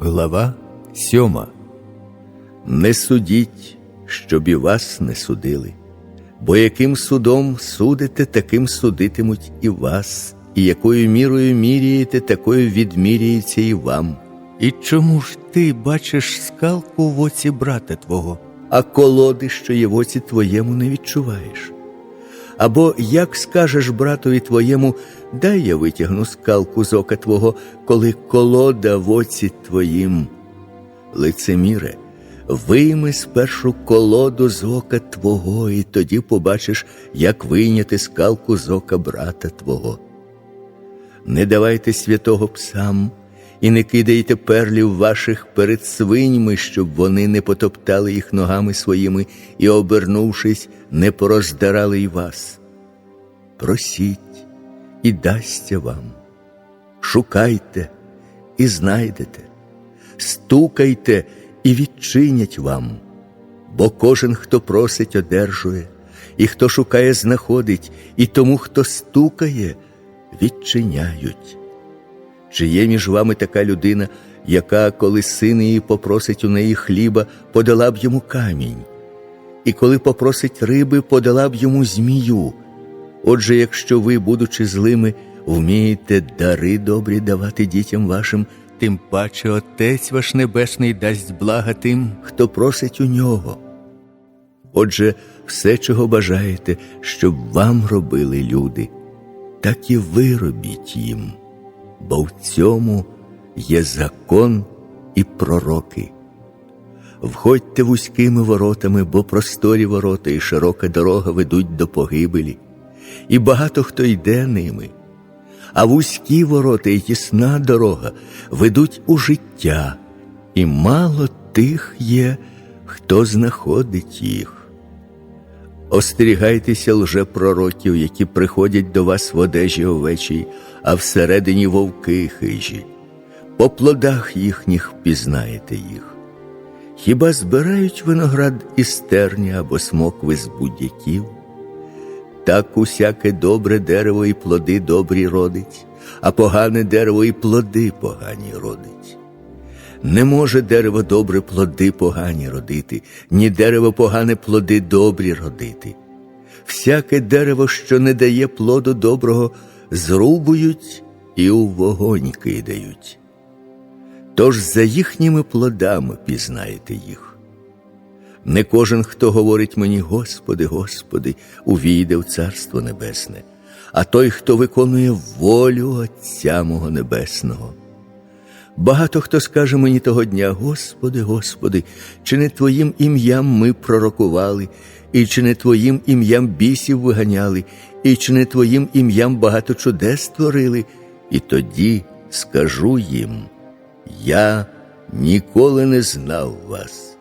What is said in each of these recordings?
Глава сьома. Не судіть, щоб і вас не судили, бо яким судом судите, таким судитимуть і вас, і якою мірою міряєте, такою відміряється і вам. І чому ж ти бачиш скалку в оці брата твого? а колоди, що є в оці твоєму, не відчуваєш. Або як скажеш братові твоєму, дай я витягну скалку з ока твого, коли колода в оці твоїм. Лицеміре, вийми спершу колоду з ока твого, і тоді побачиш, як вийняти скалку з ока брата твого. Не давайте святого псам, і не кидайте перлів ваших перед свиньми, щоб вони не потоптали їх ногами своїми і, обернувшись, не пороздарали й вас. Просіть, і дасться вам, шукайте і знайдете, стукайте і відчинять вам, бо кожен, хто просить, одержує, і хто шукає, знаходить, і тому, хто стукає, відчиняють. Чи є між вами така людина, яка, коли син її попросить у неї хліба, подала б йому камінь, і коли попросить риби, подала б йому змію? Отже, якщо ви, будучи злими, вмієте дари добрі давати дітям вашим, Тим паче Отець ваш Небесний дасть блага тим, хто просить у нього. Отже, все, чого бажаєте, щоб вам робили люди, так і ви робіть їм, бо в цьому є закон і пророки. Входьте вузькими воротами, бо просторі ворота і широка дорога ведуть до погибелі, і багато хто йде ними. А вузькі ворота і тісна дорога ведуть у життя, і мало тих є, хто знаходить їх. Остерігайтеся лжепророків, які приходять до вас в одежі овечій, а всередині вовки хижі. По плодах їхніх пізнаєте їх. Хіба збирають виноград із терні або смокви з будь-яків? Так усяке добре дерево і плоди добрі родить, а погане дерево і плоди погані родить. Не може дерево добре плоди погані родити, ні дерево погане плоди добрі родити. Всяке дерево, що не дає плоду доброго, зрубують і у вогонь кидають. Тож за їхніми плодами пізнаєте їх. Не кожен, хто говорить мені, Господи, Господи, увійде в Царство Небесне, а той, хто виконує волю Отця мого Небесного. Багато хто скаже мені того дня, Господи, Господи, чи не Твоїм ім'ям ми пророкували, і чи не Твоїм ім'ям бісів виганяли, і чи не Твоїм ім'ям багато чудес творили, і тоді скажу їм, я ніколи не знав вас.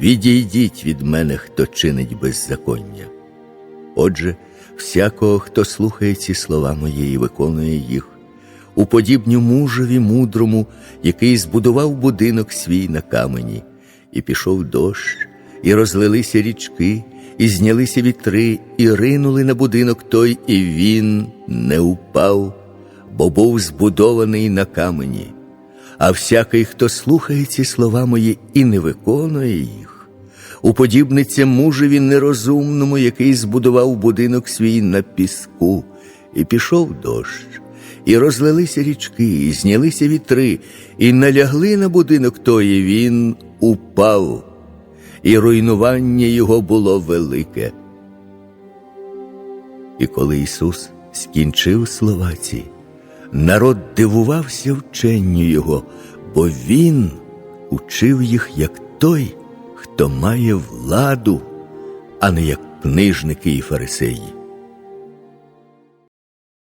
Відійдіть від мене, хто чинить беззаконня. Отже, всякого, хто слухає ці слова мої і виконує їх, уподібню мужеві мудрому, який збудував будинок свій на камені, і пішов дощ, і розлилися річки, і знялися вітри, і ринули на будинок той, і він не упав, бо був збудований на камені. А всякий, хто слухає ці слова мої і не виконує їх, уподібниться мужеві нерозумному, який збудував будинок свій на піску, і пішов дощ, і розлилися річки, і знялися вітри, і налягли на будинок той, він упав, і руйнування його було велике. І коли Ісус скінчив слова ці, народ дивувався вченню Його, бо Він учив їх як той, хто має владу, а не як книжники і фарисеї.